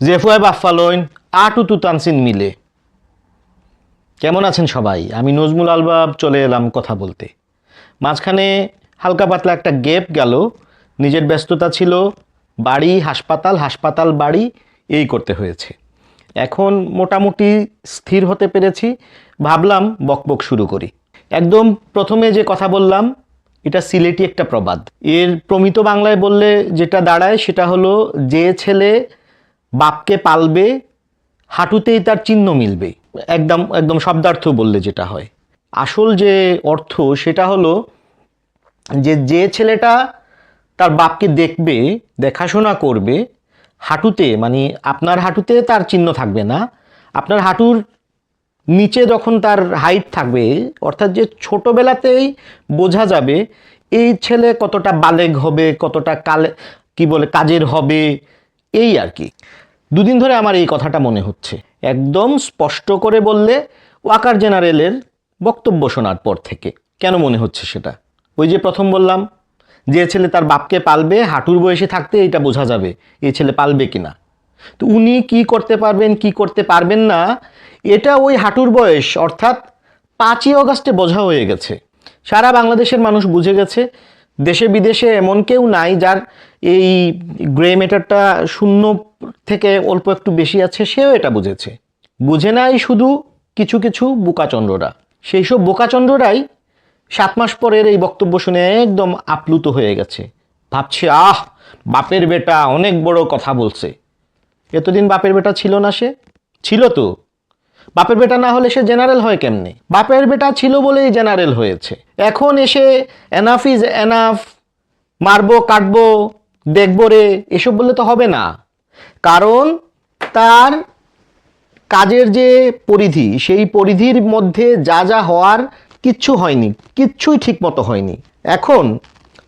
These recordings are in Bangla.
জেফুয়াই বাফালোইন আটু তুতানসিন মিলে। কেমন আছেন সবাই? আমি নজমুল আলবাব, চলে এলাম কথা বলতে। মাঝখানে হালকা পাতলা একটা গ্যাপ গেল, নিজের ব্যস্ততা ছিল, বাড়ি, হাসপাতাল হাসপাতাল, বাড়ি, এই করতে হয়েছে। এখন মোটামুটি স্থির হতে পেরেছি, ভাবলাম বকবক শুরু করি। একদম প্রথমে যে কথা বললাম, এটা সিলেটি একটা প্রবাদ। এর প্রমিত বাংলায় বললে যেটা দাঁড়ায় সেটা হলো, যে ছেলে বাপকে পালবে, হাঁটুতেই তার চিহ্ন মিলবে। একদম একদম শব্দার্থ বললে যেটা হয়। আসল যে অর্থ, সেটা হলো যে যে ছেলেটা তার বাপকে দেখবে, দেখাশোনা করবে, হাঁটুতে মানে আপনার হাঁটুতে তার চিহ্ন থাকবে না, আপনার হাঁটুর নিচে যখন তার হাইট থাকবে, অর্থাৎ যে ছোটোবেলাতেই বোঝা যাবে, এই ছেলে কতটা বালেগ হবে, কতটা কালে, কি বলে, কাজের হবে, এই আর কি। দুদিন ধরে আমার এই কথাটা মনে হচ্ছে। একদম স্পষ্ট করে বললে ওয়াকার জেনারেলের বক্তব্য শোনার পর থেকে। কেন মনে হচ্ছে সেটা? ওই যে প্রথম বললাম, যে ছেলে তার বাপকে পালবে, হাঁটুর বয়সে থাকতে এটা বোঝা যাবে এই ছেলে পালবে কিনা। তো উনি কি করতে পারবেন, কি করতে পারবেন না, এটা ওই হাঁটুর বয়স, অর্থাৎ পাঁচই অগাস্টে বোঝা হয়ে গেছে। সারা বাংলাদেশের মানুষ বুঝে গেছে দেশে বিদেশে এমন কেউ নাই যার এই গ্রে মেটারটা শূন্য থেকে অল্প একটু বেশি আছে, সেও এটা বুঝেছে। বুঝে নাই শুধু কিছু কিছু বোকাচন্দ্ররা। সেই সব বোকাচন্দ্ররাই সাত মাস পরের এই বক্তব্য শুনে একদম আপ্লুত হয়ে গেছে। ভাবছে, আহ, বাপের বেটা অনেক বড় কথা বলছে। এতদিন বাপের বেটা ছিল না সে? ছিল তো। বাপের বেটা না হলে সে জেনারেল হয় কেমনে? বাপের বেটা ছিল বলেই জেনারেল হয়েছে। এখন এসে এনাফ ইজ এনাফ মারবো, কাটবো, দেখব রে, এসব বললে তো হবে না। কারণ তার কাজের যে পরিধি, সেই পরিধির মধ্যে যা যা হওয়ার কিচ্ছু হয়নি, কিচ্ছুই ঠিক মতো হয়নি। এখন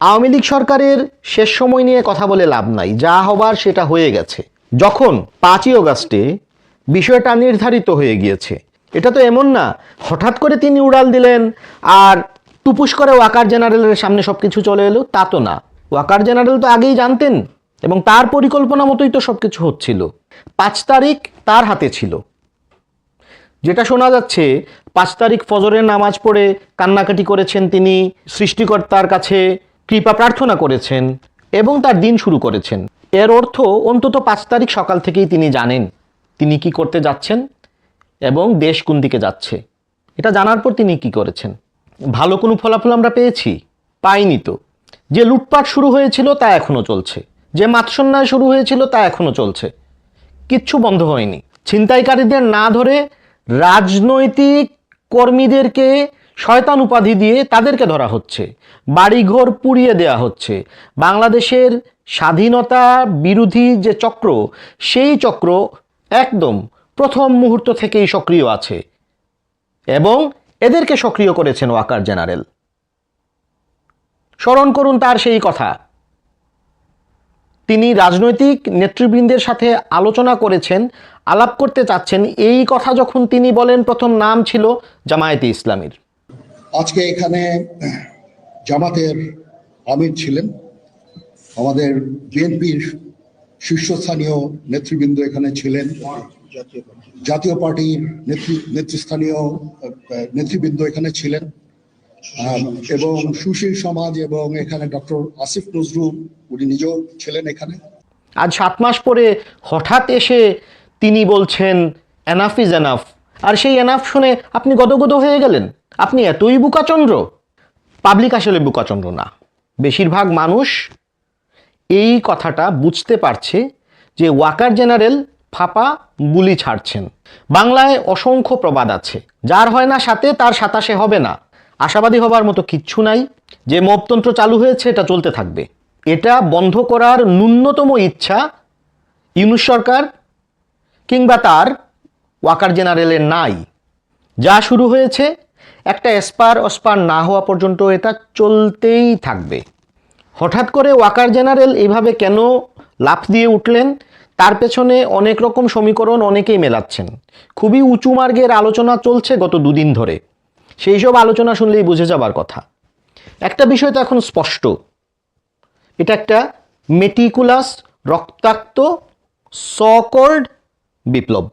আওয়ামী লীগ সরকারের শেষ সময় নিয়ে কথা বলে লাভ নাই, যা হবার সেটা হয়ে গেছে। যখন পাঁচই অগাস্টে বিষয়টা নির্ধারিত হয়ে গিয়েছে, এটা তো এমন না, হঠাৎ করে তিনি উড়াল দিলেন আর টুপুস করে ওয়াকার জেনারেলের সামনে সব কিছু চলে এলো, তা তো না। ওয়াকার জেনারেল তো আগেই জানতেন এবং তার পরিকল্পনা মতোই তো সব কিছু হচ্ছিল। পাঁচ তারিখ তার হাতে ছিল। যেটা শোনা যাচ্ছে, পাঁচ তারিখ ফজরের নামাজ পড়ে কান্নাকাটি করেছেন তিনি, সৃষ্টিকর্তার কাছে কৃপা প্রার্থনা করেছেন এবং তার দিন শুরু করেছেন। এর অর্থ অন্তত পাঁচ তারিখ সকাল থেকেই তিনি জানেন তিনি কি করতে যাচ্ছেন এবং দেশ কোন দিকে যাচ্ছে। এটা জানার পর তিনি কি করেছেন? ভালো কোনো ফলাফল আমরা পেয়েছি? পাইনি তো। যে লুটপাট শুরু হয়েছিল তা এখনও চলছে। যে মাৎসন্যায় শুরু হয়েছিল তা এখনও চলছে। কিচ্ছু বন্ধ হয়নি। ছিনতাইকারীদের না ধরে রাজনৈতিক কর্মীদেরকে শয়তান উপাধি দিয়ে তাদেরকে ধরা হচ্ছে। বাড়িঘর পুড়িয়ে দেয়া হচ্ছে। বাংলাদেশের স্বাধীনতা বিরোধী যে চক্র, সেই চক্র একদম প্রথম মুহূর্ত থেকেই সক্রিয় আছে এবং এদেরকে সক্রিয় করেছেন ওয়াকার জেনারেল। স্মরণ করুন তার সেই কথা। তিনি রাজনৈতিক নেতৃবৃন্দের সাথে আলোচনা করেছেন, আলাপ করতে চাচ্ছেন। এই কথা যখন তিনি বলেন, প্রথম নাম ছিল জামায়াতে ইসলামীর। আজকে এখানে জামাতের আমির ছিলেন। আমাদের বিএনপির শীর্ষস্থানীয় নেতৃবৃন্দ এখানে ছিলেন। জাতীয় পার্টির নেতৃ, নেতৃস্থানীয় নেতৃবৃন্দ এখানে ছিলেন। এবং সুশীল সমাজ এবং এখানে ডক্টর আসিফ নজরুল, উনি নিজেও ছিলেন এখানে। আজ সাত মাস পরে হঠাৎ এসে তিনি বলছেন এনাফ ইজ এনাফ আর সেই এনাফ শুনে আপনি গদগদ হয়ে গেলেন। আপনি এতই বুকাচন্দ্র। পাবলিক আসলে বুকাচন্দ্র না। বেশিরভাগ মানুষ এই কথাটা বুঝতে পারছে যে ওয়াকার জেনারেল ফাপা বুলি ছাড়ছেন। বাংলায় অসংখ্য প্রবাদ আছে। যার হয় না সাথে, তার সাতাশে হবে না। আশাবাদী হবার মতো কিচ্ছু নাই। যে মপতন্ত্র চালু হয়েছে, এটা চলতে থাকবে। এটা বন্ধ করার ন্যূনতম ইচ্ছা ইউনুস সরকার কিংবা তার ওয়াকার জেনারেলের নাই। যা শুরু হয়েছে, একটা এসপার অস্পার না হওয়া পর্যন্ত এটা চলতেই থাকবে। হঠাৎ করে ওয়াকার জেনারেল এইভাবে কেন লাফ দিয়ে উঠলেন? তার পেছনে অনেক রকম সমীকরণ অনেকেই মেলাচ্ছেন। খুবই উঁচু মার্গের আলোচনা চলছে গত দুদিন ধরে। সেই সব আলোচনা শুনলেই বুঝে যাবার কথা। একটা বিষয় তো এখন স্পষ্ট। এটা একটা মেটিকুলাস, রক্তাক্ত সকল্ড বিপ্লব।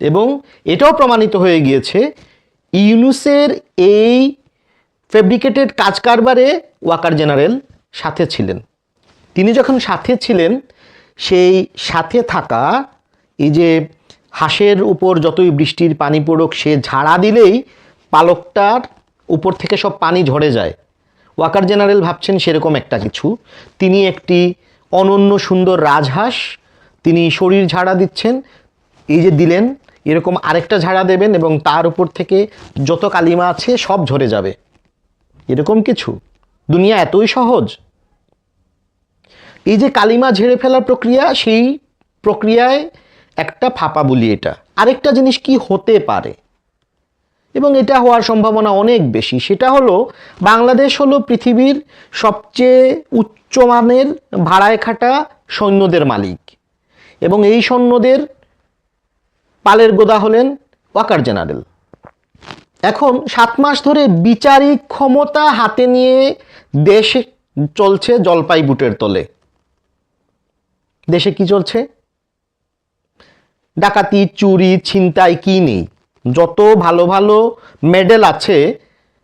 এবং এটাও প্রমাণিত হয়ে গিয়েছে ইউনুসের এই ফেব্রিকেটেড কাজ কারবারে ওয়াকার জেনারেল সাথে ছিলেন। তিনি যখন সাথে ছিলেন, সেই সাথে থাকা এই যে হাঁসের উপর যতই বৃষ্টির পানি পড়ুক, সে ঝাড়া দিলেই পালকটার উপর থেকে সব পানি ঝরে যায়। ওয়াকার জেনারেল ভাবছেন সেরকম একটা কিছু। তিনি একটি অনন্য সুন্দর রাজহাঁস, তিনি শরীর ঝাড়া দিচ্ছেন, এই যে দিলেন, এরকম আরেকটা ঝাড়া দেবেন এবং তার উপর থেকে যত কালিমা আছে সব ঝরে যাবে। এরকম কিছু? দুনিয়া এতই সহজ? এই যে কালিমা ঝেড়ে ফেলার প্রক্রিয়া, সেই প্রক্রিয়ায় একটা ফাঁপা বলি এটা। আরেকটা জিনিস কি হতে পারে? এবং এটা হওয়ার সম্ভাবনা অনেক বেশি। সেটা হলো, বাংলাদেশ হলো পৃথিবীর সবচেয়ে উচ্চমানের ভাড়ায় খাটা সৈন্যদের মালিক। এবং এই সৈন্যদের পালের গোদা হলেন ওয়াকার জেনারেল। এখন সাত মাস ধরে বিচারিক ক্ষমতা হাতে নিয়ে দেশ চলছে জলপাই বুটের তলে। দেশে কি চলছে? ডাকাতি, চুরি, ছিনতাই কি নেই? যত ভালো ভালো মেডেল আছে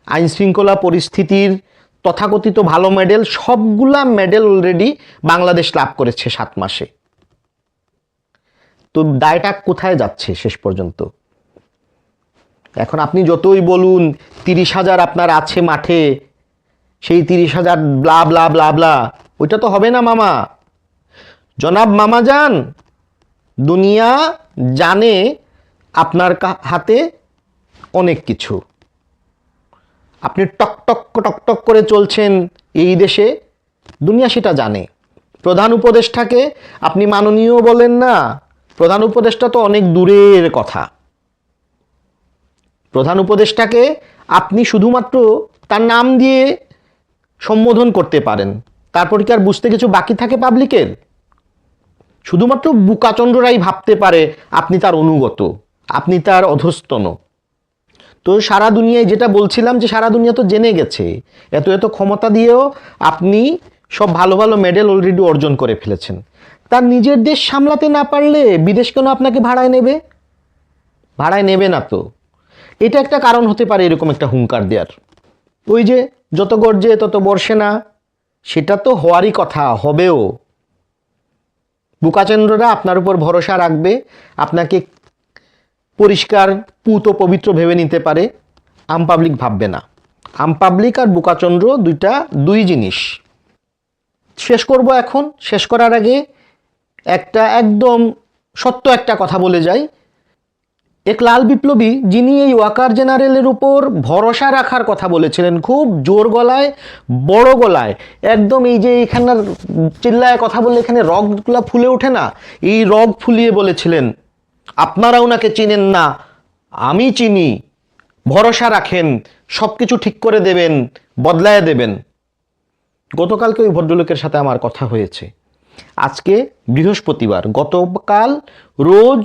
আইন শৃঙ্খলা পরিস্থিতির তথাকথিত ভালো মেডেল, সবগুলা মেডেল অলরেডি বাংলাদেশ লাভ করেছে সাত মাসে। তো দায়টা কোথায় যাচ্ছে শেষ পর্যন্ত? এখন আপনি যতই বলুন, তিরিশ হাজার আপনার আছে মাঠে, সেই তিরিশ হাজার ব্লা ব্লা ব্লা ব্লা ওইটা তো হবে না মামা। জনাব মামা যান দুনিয়া জানে আপনার হাতে অনেক কিছু। আপনি টকটক টকটক করে চলছেন এই দেশে, দুনিয়া সেটা জানে। প্রধান উপদেষ্টাকে আপনি মাননীয় বলেন না, প্রধান উপদেষ্টা তো অনেক দূরের কথা। প্রধান উপদেষ্টাকে আপনি শুধুমাত্র তার নাম দিয়ে সম্বোধন করতে পারেন। তারপর কি আর বুঝতে কিছু বাকি থাকে পাবলিকের? শুধুমাত্র বুকাচন্দ্ররাই ভাবতে পারে আপনি তার অনুগত, আপনি তার অধস্তন। তো সারা দুনিয়ায় যেটা বলছিলাম যে সারা দুনিয়া তো জেনে গেছে, এত এত ক্ষমতা দিয়েও আপনি সব ভালো ভালো মেডেল অলরেডি অর্জন করে ফেলেছেন। তার নিজের দেশ সামলাতে না পারলে বিদেশ কেন আপনাকে ভাড়ায় নেবে? ভাড়ায় নেবে না তো। এটা একটা কারণ হতে পারে এরকম একটা হুঙ্কার দেওয়ার ওই যে যত গর্জে তত বর্ষে না, সেটা তো হওয়ারই কথা, হবেও। বুকাচন্দ্ররা আপনার উপর ভরসা রাখবে, আপনাকে পরিষ্কার, পুত, পবিত্র ভেবে নিতে পারে। আম পাবলিক ভাববে না। আম পাবলিক আর বুকাচন্দ্র দুইটা, দুই জিনিস। শেষ করব এখন। শেষ করার আগে একটা একদম সত্য একটা কথা বলে যাই। এক লাল বিপ্লবী যিনি এই ওয়াকার জেনারেলের উপর ভরসা রাখার কথা বলেছিলেন, খুব জোর গলায়, বড় গলায়। একদম এই যে এখানকার চিল্লায় কথা বললে এখানে রগগুলা ফুলে ওঠে না? এই রগ ফুলিয়ে বলেছিলেন আপনারা ওনাকে চিনেন না? আমি চিনি। ভরসা রাখেন সব কিছু ঠিক করে দেবেন, বদলায় দেবেন। গতকালকে ওই ভদ্রলোকের সাথে আমার কথা হয়েছে। আজকে বৃহস্পতিবার, গতকাল রোজ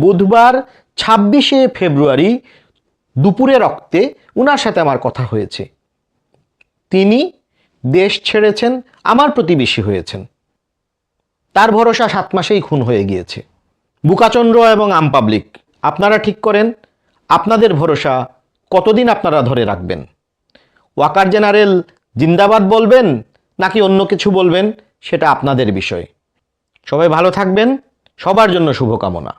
বুধবার ছাব্বিশে ফেব্রুয়ারি দুপুরে রক্তে উনার সাথে আমার কথা হয়েছে। তিনি দেশ ছেড়েছেন, আমার প্রতিবেশী হয়েছেন। তার ভরসা সাত মাসেই খুন হয়ে গিয়েছে। বুকাচন্দ্র এবং আম পাবলিক, আপনারা ঠিক করেন, আপনাদের ভরসা কতদিন আপনারা ধরে রাখবেন? ওয়াকার জেনারেল জিন্দাবাদ বলবেন নাকি অন্য কিছু বলবেন, সেটা আপনাদের বিষয়। সবাই ভালো থাকবেন, সবার জন্য শুভকামনা।